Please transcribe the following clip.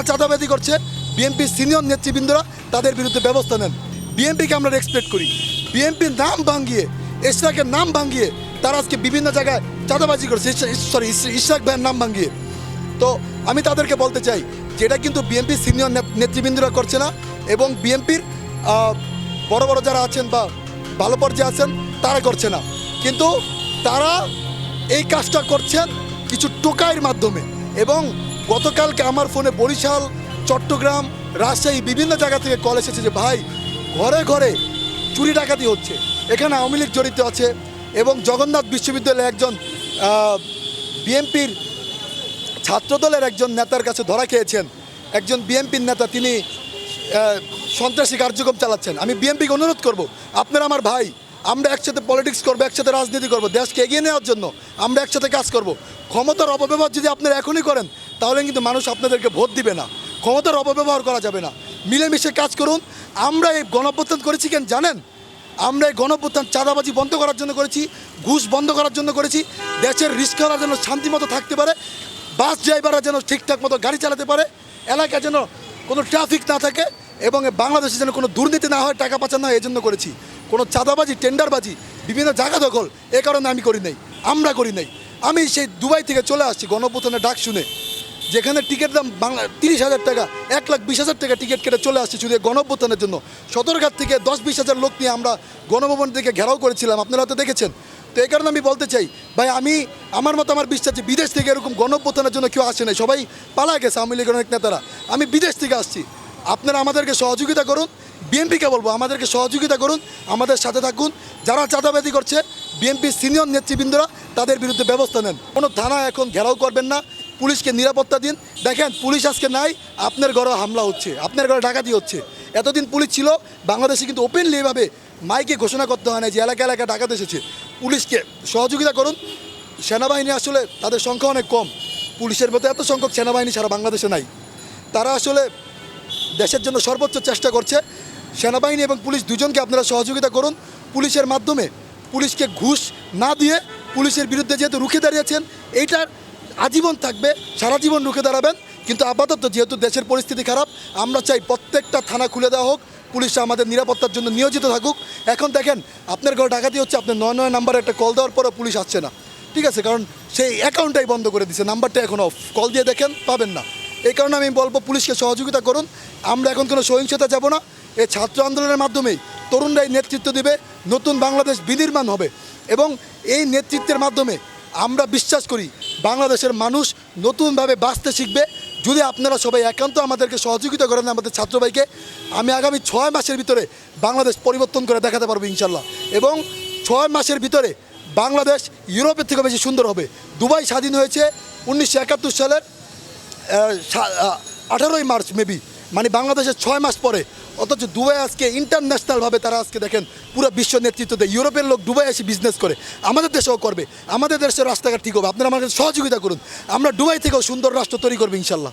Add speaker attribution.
Speaker 1: যারা চাঁদাবাদি করছে বিএনপির সিনিয়র নেতৃবৃন্দরা তাদের বিরুদ্ধে ব্যবস্থা নেন। বিএনপিকে আমরা এক্সপেক্ট করি। বিএনপির নাম ভাঙ্গিয়ে ইশরাকের নাম ভাঙ্গিয়ে তারা আজকে বিভিন্ন জায়গায় চাঁদাবাজি করছে। সরি ইশরাক ভাইয়ের নাম ভাঙ্গিয়ে তো আমি তাদেরকে বলতে চাই যে এটা কিন্তু বিএনপির সিনিয়র নেতৃবৃন্দরা করছে না এবং বিএনপির বড় বড় যারা আছেন বা ভালো পর্যায়ে আছেন, তারা করছে না। কিন্তু তারা এই কাজটা করছেন কিছু টোকাইয়ের মাধ্যমে এবং গতকালকে আমার ফোনে বরিশাল, চট্টগ্রাম, রাজশাহী বিভিন্ন জায়গা থেকে কল এসেছে যে, ভাই, ঘরে ঘরে চুরি ডাকাতি হচ্ছে। এখানে আওয়ামী লীগ জড়িত আছে এবং জগন্নাথ বিশ্ববিদ্যালয়ের একজন বিএনপির ছাত্রদলের একজন নেতার কাছে ধরা খেয়েছেন। একজন বিএনপির নেতা, তিনি সন্ত্রাসী কার্যক্রম চালাচ্ছেন। আমি বিএনপিকে অনুরোধ করব, আপনারা আমার ভাই, আমরা একসাথে পলিটিক্স করব, একসাথে রাজনীতি করব, দেশকে এগিয়ে নেওয়ার জন্য আমরা একসাথে কাজ করব। ক্ষমতার অপব্যবহার যদি আপনারা এখনই করেন তাহলে কিন্তু মানুষ আপনাদেরকে ভোট দিবে না। ক্ষমতার অপব্যবহার করা যাবে না। মিলেমিশে কাজ করুন। আমরা এই গণপ্রত্যান করেছি কেন জানেন? আমরা এই গণপ্রত্যান চাঁদাবাজি বন্ধ করার জন্য করেছি, ঘুষ বন্ধ করার জন্য করেছি। দেশের রিস্করা যেন শান্তিমতো থাকতে পারে, বাস ড্রাইভাররা যেন ঠিকঠাক মতো গাড়ি চালাতে পারে, এলাকায় যেন কোনো ট্রাফিক না থাকে এবং বাংলাদেশে যেন কোনো দুর্নীতি না হয়, টাকা পাচার না হয় এই জন্য করেছি। কোনো চাঁদাবাজি, টেন্ডারবাজি, বিভিন্ন জায়গা দখল, এ কারণে আমি করি নাই, আমরা করি নাই। আমি সেই দুবাই থেকে চলে আসছি গণপ্রথানের ডাক শুনে। যেখানে টিকিট দাম বাংলা তিরিশ হাজার টাকা, এক লাখ বিশ হাজার টাকা টিকিট কেটে চলে আসছে শুধু গণপ্রথানের জন্য। সদরঘাট থেকে দশ বিশ হাজার লোক নিয়ে আমরা গণভবন থেকে ঘেরাও করেছিলাম, আপনারা হয়তো দেখেছেন। তো এই কারণে আমি বলতে চাই, ভাই, আমি, আমার মতো আমার বিশ্বাস যে বিদেশ থেকে এরকম গণপ্রথানের জন্য কেউ আসে নাই। সবাই পালা গেছে, আওয়ামী লীগের অনেক নেতারা। আমি বিদেশ থেকে আসছি। আপনারা আমাদেরকে সহযোগিতা করুন। বিএনপিকে বলব, আমাদেরকে সহযোগিতা করুন, আমাদের সাথে থাকুন। যারা চাঁদাবাদি করছে, বিএনপির সিনিয়র নেতৃবৃন্দরা তাদের বিরুদ্ধে ব্যবস্থা নেন। কোনো থানা এখন ঘেরাও করবেন না। পুলিশকে নিরাপত্তা দিন। দেখেন, পুলিশ আজকে নাই, আপনার ঘরে হামলা হচ্ছে, আপনার ঘরে ডাকাতি হচ্ছে। এতদিন পুলিশ ছিল, বাংলাদেশে কিন্তু ওপেনলি এভাবে মাইকে ঘোষণা করতে হয় না যে এলাকা এলাকা ডাকাত এসেছে। পুলিশকে সহযোগিতা করুন। সেনাবাহিনী আসলে তাদের সংখ্যা অনেক কম। পুলিশের মতো এত সংখ্যক সেনাবাহিনী সারা বাংলাদেশে নাই। তারা আসলে দেশের জন্য সর্বোচ্চ চেষ্টা করছে। সেনাবাহিনী এবং পুলিশ দুজনকে আপনারা সহযোগিতা করুন। পুলিশের মাধ্যমে পুলিশকে ঘুষ না দিয়ে পুলিশের বিরুদ্ধে যেহেতু রুখে দাঁড়িয়েছেন, এইটার আজীবন থাকবে, সারা জীবন রুখে দাঁড়াবেন। কিন্তু আপাতত যেহেতু দেশের পরিস্থিতি খারাপ, আমরা চাই প্রত্যেকটা থানা খুলে দেওয়া হোক, পুলিশ আমাদের নিরাপত্তার জন্য নিয়োজিত থাকুক। এখন দেখেন, আপনার ঘরে ডাকাতি হচ্ছে আপনি নয় নয় নাম্বারে একটা কল দেওয়ার পরে পুলিশ আসছে না। ঠিক আছে, কারণ সেই অ্যাকাউন্টটাই বন্ধ করে দিছে, নাম্বারটা এখন অফ কল দিয়ে দেখেন, পাবেন না। এই কারণে আমি বলব, পুলিশকে সহযোগিতা করুন। আমরা এখন কোনো সহিংসতা যাব না। এই ছাত্র আন্দোলনের মাধ্যমেই তরুণরাই নেতৃত্ব দিবে, নতুন বাংলাদেশ বিনির্মাণ হবে। এবং এই নেতৃত্বের মাধ্যমে আমরা বিশ্বাস করি বাংলাদেশের মানুষ নতুনভাবে বাঁচতে শিখবে। যদি আপনারা সবাই একান্ত আমাদেরকে সহযোগিতা করেন আমাদের ছাত্রভাইকে আমি আগামী ছয় মাসের ভিতরে বাংলাদেশ পরিবর্তন করে দেখাতে পারব ইনশাল্লাহ। এবং ছয় মাসের ভিতরে বাংলাদেশ ইউরোপের থেকে বেশি সুন্দর হবে। দুবাই স্বাধীন হয়েছে উনিশশো একাত্তর সালের আঠারোই মার্চ, মেবি। মানে বাংলাদেশের ছয় মাস পরে, অথচ দুবাই আজকে ইন্টারন্যাশনালভাবে তারা আজকে দেখেন পুরো বিশ্ব নেতৃত্ব দেয়। ইউরোপের লোক দুবাই এসে বিজনেস করে, আমাদের দেশেও করবে, আমাদের দেশের রাস্তাঘাট ঠিক হবে। আপনারা আমাদের সহযোগিতা করুন। আমরা দুবাই থেকেও সুন্দর রাষ্ট্র তৈরি করবে ইনশাল্লাহ।